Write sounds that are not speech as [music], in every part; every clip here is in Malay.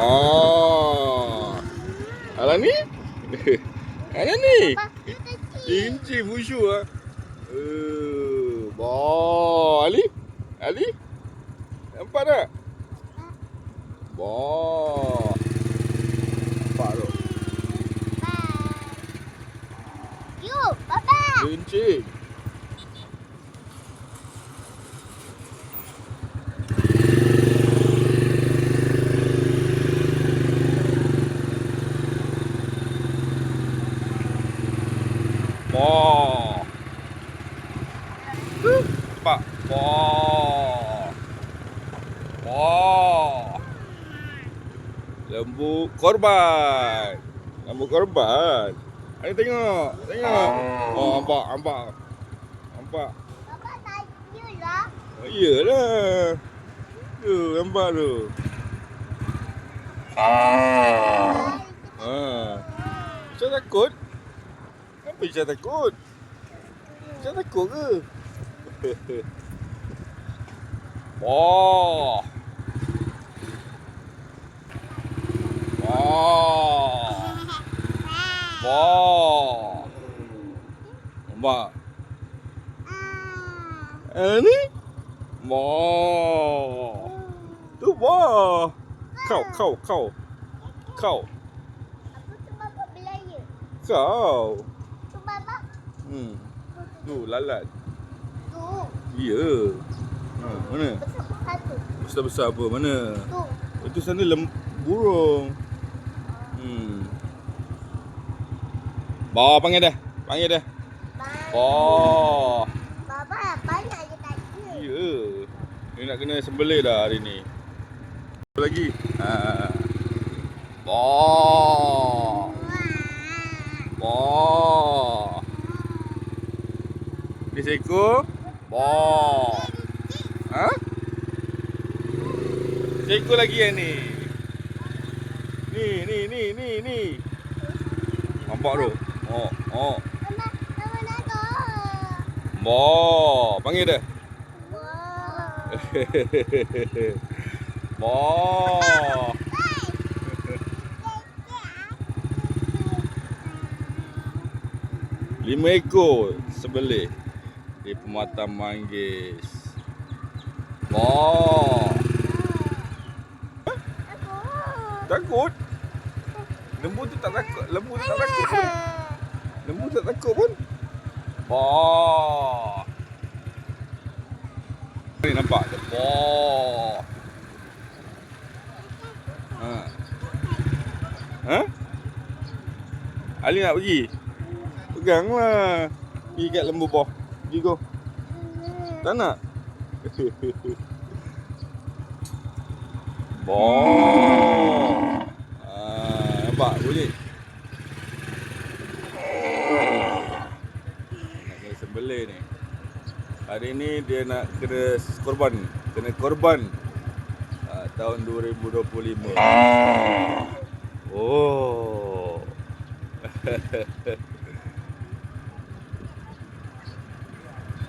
Oh. Alah ni? [laughs] Alah ni? Kelinci bushu ah. Eh, bah, Ali? Ali? Nampak tak? Bah. Nampak tu. Bye. Yuk, bye-bye. Wah. Lembu korban. Lembu korban. Ayo tengok. Tengok. Oh, nampak, nampak. Nampak. Bapa tak yuk lah. Oh, iyalah. Tu, nampak tu. Ha. Macam takut? Kenapa macam takut? Macam takut ke? Wah. Wah. Wah. Nampak? Eh ni? Wah. Tu wah. Kau, kau, kau. Kau. Apa tu bapa belaya? Kau. Hmm. Tu lalat. tu. Ya. Ha, mana? Besar. Besar-besar apa? Mana? Tu. Itu sana lem burung. Hmm. Bawa panggil dah. Panggil dah. Bye. Oh. Bapa banyak je tadi. Ya. Ni nak kena sembelih dah hari ni. Apa lagi? Ha. Oh. Oh. Ni seekor. Oh. Ha? Seekor lagi yang ni. Ni, ni, ni, ni, ni. Nampak tu? Oh, oh. Bo, panggil dia. Bo. Lima ekor sebelih di pematang manggis. Aku. Takut? Lembu tu tak takut. Lembu tu tak takut pun. Lembu tak takut pun. Bo. Ni nampak? Bo. Ha. Ha? Ali nak pergi? Peganglah. Pergi kat lembu bawah. Pergi go. Tak nak? [laughs] Boh. Ah, nampak boleh. Nak kena sembelih ni. Hari ni dia nak kena korban. Kena korban. Ah, tahun 2025. Oh. [laughs]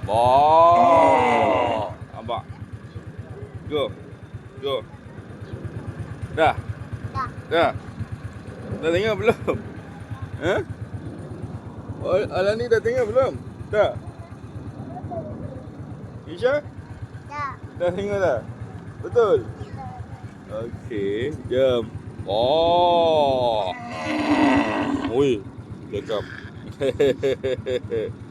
Boh. Nampak? Go. Go. Dah. Dah. Dah. Dah tengok belum? Ha? Oh, Alah ni dah tengok belum? Dah. Isha? Dah. Dah tengok dah? Betul? Okey, jom. Oh. Oi, cakap. Bye. [laughs]